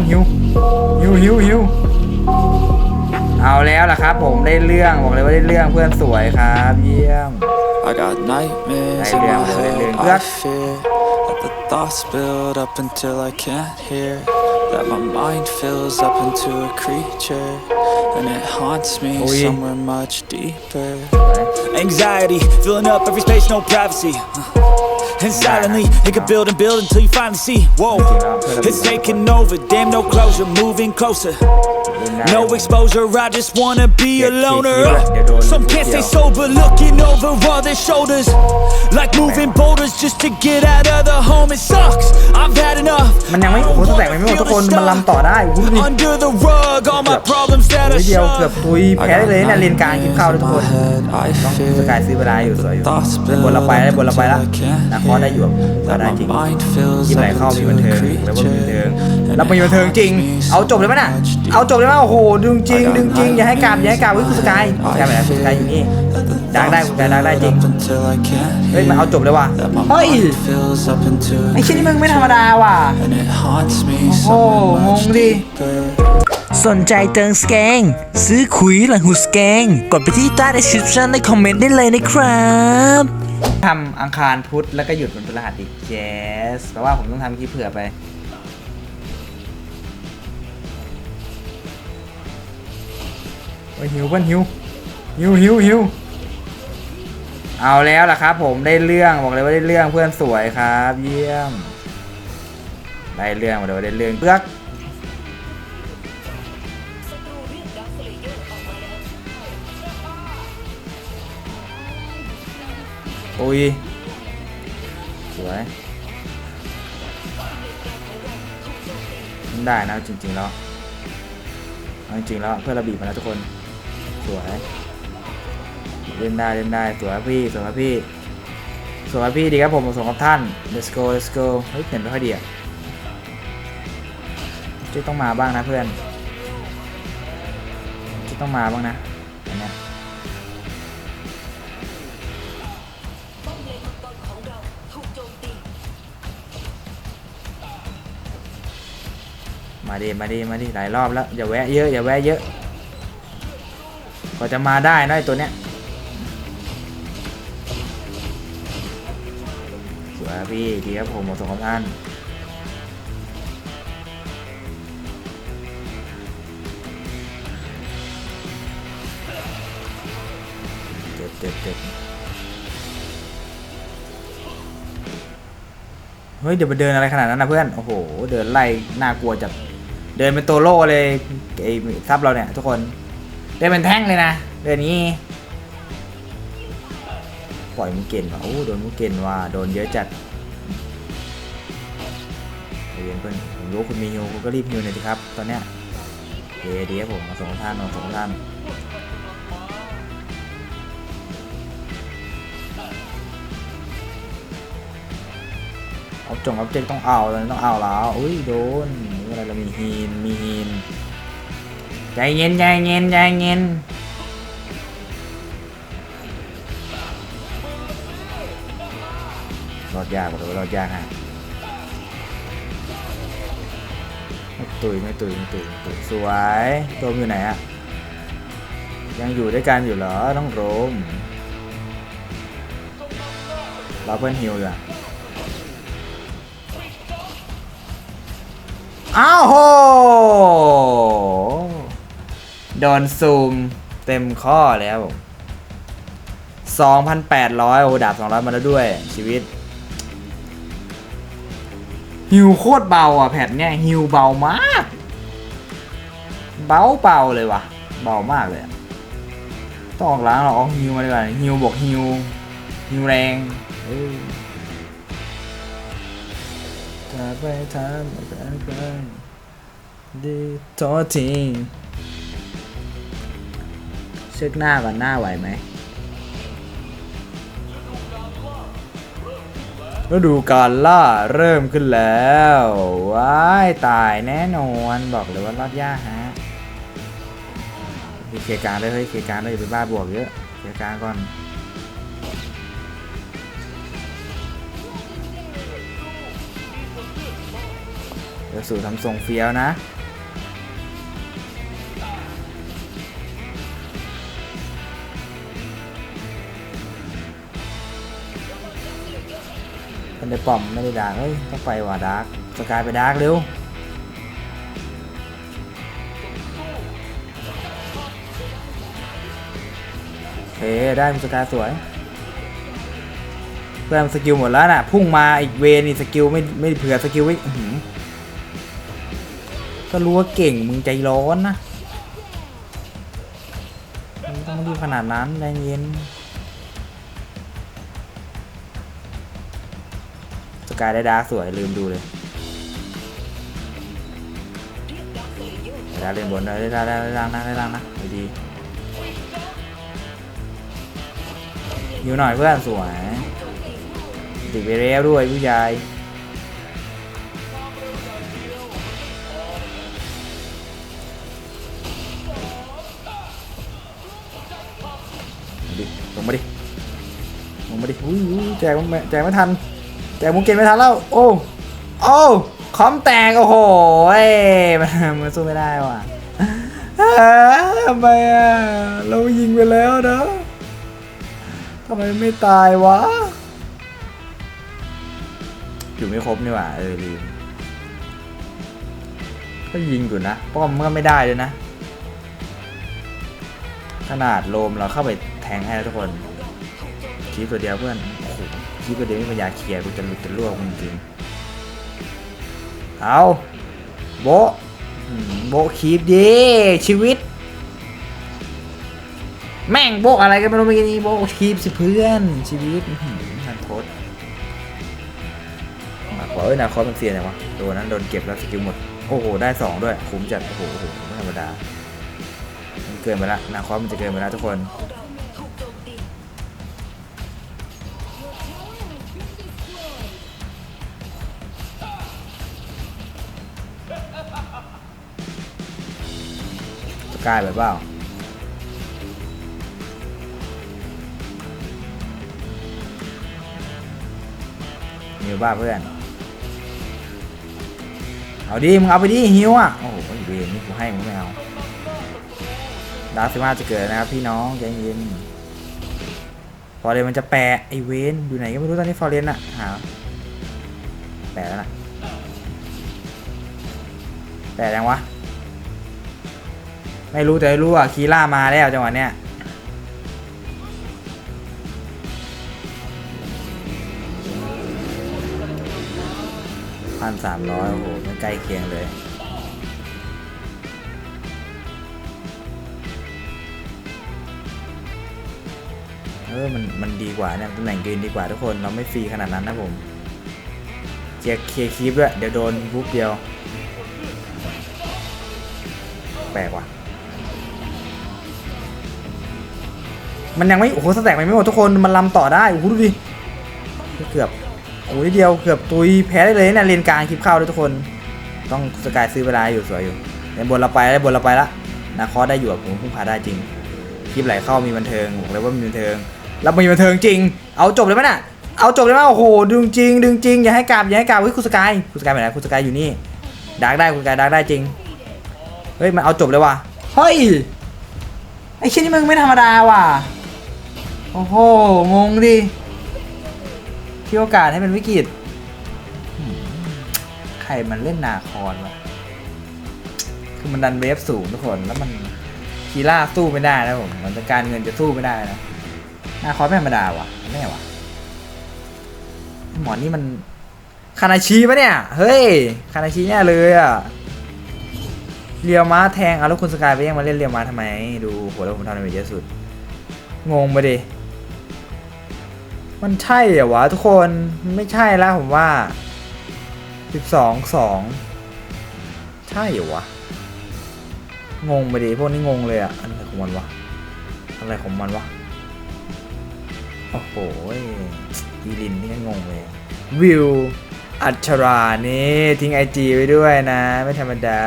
พื่อนหิวหิวหิวหิวเอาแล้วล่ะครับ ผมได้เรื่องบอกเลยว่าได้เรื่องเพื่อนสวยครับ เยี่ยม I got nightmares in Ay, my Leon, head. Leon. I Leon. fear that the thoughts build up until I can't hear. That my mind fills up into a creature, and it haunts me Oh, yeah. somewhere much deeper. Anxiety, filling up every space, no privacy. And silently, it could build and build until you finally see. Whoa, it's taking over, damn, no closure, moving closer. No exposure, I just wanna be a loner. Uh, Some can't stay sober, looking over all their shoulders. Like moving boulders just to get out of the home, it sucks. I've had enough. มันยังไม่โอ้โหสแต็กมันไม่หมดทุกคนมันลำต่อได้โอ้โหดูดิ Under the rug, all my problems that นิ I ดเดียวเกือบ shove. ตุย I แพ้ได้ got เลยเนี่ยเลนกลางกินข้าวด้วยทุกคน nightmares in my head. I ต้อง fear สกายซื้อเวลาอยู่สวยอยู่ thoughts บน build เราไป up แล้วบนเราไปแล้ว until I can't นะคอได้อยู่ hear. ก็ That ได้ my จริง mind fills ยิ้มไหล up เข้ามี into บัน a เทิงแล้วก็มีบันเทิง creature, แล้วมีบันเทิงจริง เอาจบเลยป่ะน่ะ เอาจบเลย ป่ะโอ้โหดึงจริงดึงจริงอย่าให้กลับอย่าให้กลับวิคุณสกายสกายไปแล้วคุณสกายอยู่นี่ดักได้คุณสกายดักได้จริง until I can't เฮ้ยมันเอาจบเลยว่ะ That my เฮ้ย mind fills up into ไอ้ชิ้นนี้มึงไม่ธรรมดาว่ะ and it haunts me โอ้โห somewhere ง much งดิ deeper. สนใจเติมสแกง ซื้อขุยหลังหูสแกง กดไปที่ใต้ description ในคอมเมนต์ได้เลยนะครับทำอังคารพุธแล้วก็หยุดวันพฤหัสอีก yes แปลว่าผมต้องทำคลิปเผื่อไป โอ้ยหิวเพื่อนหิวหิวหิวหิวเอาแล้วล่ะครับ ผมได้เรื่องบอกเลยว่าได้เรื่องเพื่อนสวยครับ เยี่ยม ได้เรื่องบอกเลยว่าได้เรื่องเลือกโอ้ยสวยได้นะจริงๆแล้วจริงๆแล้วเพื่อนระบีบมาแล้วทุกคน สวยเล่นได้เล่นได้สวยครับพี่สวยครับพี่สวยครับพี่ดีครับผมส่งกับท่าน let's go let's go เฮ้ยเห็นไม่ค่อยดีอะจะต้องมาบ้างนะเพื่อนจะต้องมาบ้างนะอันนี้มาดีมาดีมาดีหลายรอบแล้วอย่าแวะเยอะอย่าแวะเยอะ ว่าจะมาได้นะไอตัวเนี้ยสวยครับพี่ดีครับผมหมดสองท่านเจ็บเจ็บเจ็บเฮ้ยเดี๋ยวไปเดินอะไรขนาดนั้นนะเพื่อน โอ้โห เดินไล่น่ากลัวจัด เดินเป็นตัวโล่เลยไอ้ซับเราเนี่ยทุกคน เดินเป็นแท่งเลยนะเดินนี้ ปล่อยมุกเกนว่ะโอ้โดนมุกเกนว่ะโดนเยอะจัดใจเย็นเพื่อนผมรู้คุณมีฮิวคุณก็รีบฮิวหน่อยสิครับ ตอนเนี้ยเดี๋ยวเดี๋ยวผมมาส่งท่านมาส่งท่านเอาจงเอาเจกต้องเอาเลยต้องเอาแล้ว อุ้ยโดนนี่อะไรเรามีฮีนมีฮีน ใจเย็นใจเย็นใจเย็นรอดยากกว่าเลยรอดยากฮะไม่ตุยไม่ตุยไม่ตุยไม่ตุยสวยโรมอยู่ไหนอะยังอยู่ด้วยกันอยู่เหรอต้องโรมเราเพื่อนฮิวอยู่อะอ้าวโห โดนซูมเต็มข้อแล้ว2,800 โอ้ดาบ 200 มาแล้วด้วย ชีวิต ฮิวโคตรเบาอะ แผ่นเนี่ยฮิวเบามาก เบาเบาเลยว่ะ เบามากเลยต้องออกล้างหรอออกฮิวมาดีกว่าฮิวบวกฮิวฮิวแรงเออถ้าไปทำอะไรไปดีทษทีเช็คหน้าก่อนหน้าไหวไหมฤดูการล่าเริ่มขึ้นแล้วว้ายตายแน่นอนบอกเลยว่ารอดยากฮะเคลียร์การเลยเฮ้ยเคลียร์การเลยอย่าไปบ้าบวกเยอะเคลียร์การก่อนเดี๋ยวสู่ทำทรงเฟี้ยวนะ มันได้ป่อมไม่ได้ดาร์กเฮ้ยต้องไปว่ะดาร์กสกายไปดาร์กเร็วโอเคได้มสกายสวยเพื่อนสกิลหมดแล้วน่ะ พุ่งมาอีกเวนี่สกิลไม่ไม่เผื่อสกิลไว้ก็รู้ว่าเก่งมึงใจร้อนนะมึงต้องรีบขนาดนั้นใจเย็น สกายได้ดาร์กสวยลืมดูเลยได้ดาร์กเล่นบนได้ได้ได้ได้ล่างนะได้ล่างนะดีดีอยู่หน่อยเพื่อนสวยติดไปแล้วด้วยผู้ใหญ่ดิลงมาดิลงมาดิอุ้ยอุ้ยแจกมันแจกไม่ทัน แต่มุกเกนไม่ทันแล้วโอ้โอ้คอมแตกโอ้โหเอ้มันสู้ไม่ได้ว่ะทำไมอะเรายิงไปแล้วนะทำไมไม่ตายวะอยู่ไม่ครบนี่หว่าเออลืมก็ยิงอยู่นะป้อมมันก็ไม่ได้เลยนะ ขนาดโลมเราเข้าไปแทงให้แล้วทุกคนคีบตัวเดียวเพื่อน โอ้โหคีบตัวเดียวไม่มีปัญญาเคลียร์กูจะหลุดจะรั่วจริงเอาโบโบะคีบดีชีวิต แม่งโบอะไรกันไม่รู้เมื่อกี้นี้โบะคีบสิเพื่อนชีวิตอื้อหือนันโทษมาขอเอ้ยนาคอสมันเสียไหนวะโดนนั้นโดนเก็บแล้วสกิลหมดโอ้โหได้สองด้วยคุ้มจัดโอ้โหไม่ธรรมดามันเกินไปละนาคอสมันจะเกินไปล้วทุกคน กายแบบเปล่ามีบ้าเพื่อน เอาดิมึงเอาไปดิฮิวอะ โอ้โหเวรนี่กูให้มึงไม่เอาดาร์ซิมาจะเกิดนะครับพี่น้องใจเย็นฟอเรนมันจะแปะไอเวนอยู่ไหนก็ไม่รู้ตอนนี้ฟอร์เรนอะหาแปะแล้วนะแปะยังวะ ไม่รู้แต่รู้อะคีล่ามาแล้วจังหวะเนี้ยพันสามร้อยโอ้โหมันใกล้เคียงเลยเออมันมันดีกว่าเนี่ยตำแหน่งยืนดีกว่าทุกคนเราไม่ฟรีขนาดนั้นนะผมเจียเคลียร์คีปด้วยเดี๋ยวโดนบุ๊บเดียว แปลกว่ะ มันยังไม่โอ้โหสแต็กมันไม่หมดทุกคนมันลำต่อได้โอ้โหดูดิเกือบโอ้โหนิดเดียวเกือบตุยแพ้ได้เลยเนี่ยเลนกลางคลิปเข้าด้วยทุกคน ต้องสกายซื้อเวลาอยู่สวยอยู่เลนบนเราไปแล้บนเราไปละนาคอได้อยู่อะผมพุ่งพาได้จริงคลิปไหลเข้ามีบันเทิงบอกเลยว่ามีบันเทิงแล้วมีบันเทิงจริง เอาจบเลยไหมน่ะเอาจบเลยไหมโอ้โหดึงจริง ดึงจริงอย่าให้กลับอย่าให้กลับเฮ้ยคุณสกายคุณสกายไปไหนคุณสกายอยู่นี่ดักได้คุณสกายดักได้จริงเฮ้ยมันเอาจบเลยว่ะเฮ้ยไอ้ชิ้นนี้มึงไม่ธรรมดาว่ะ โอ้โห งงดิที่โอกาสให้เป็นวิกฤตใครมันเล่นนาคอนวะคือมันดันเวฟสูงทุกคน แล้วมันคีล่าสู้ไม่ได้นะผมมันจะการเงินจะสู้ไม่ได้นะนาคอนไม่ธรรมดาวะแม่วะหมอนี่มันคานาชิปะเนี่ย เฮ้ยคานาชิแน่เลยอะเรียวม้าแทงเอาแล้วคุณสกายไปยังมาเล่นเรียวม้าทำไม ดูโหแล้วผมทำอะไรเยอะสุด งงไปดิ มันใช่เหรอวะทุกคนไม่ใช่แล้วผมว่าสิบสองสองใช่เหรอวะ งงไปดิพวกนี้งงเลยอะอะไรของมันวะอะไรของมันวะโอ้โหอีลินนี่งงเลยวิวอัชรานี่ทิ้งไอจีไว้ด้วยนะ ไม่ธรรมดา